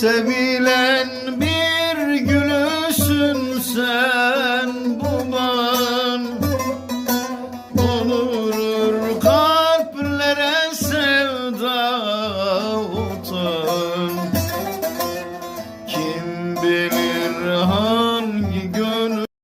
Sevilen bir gülüsün sen baban Olurur kalplere sevda utan. Kim bilir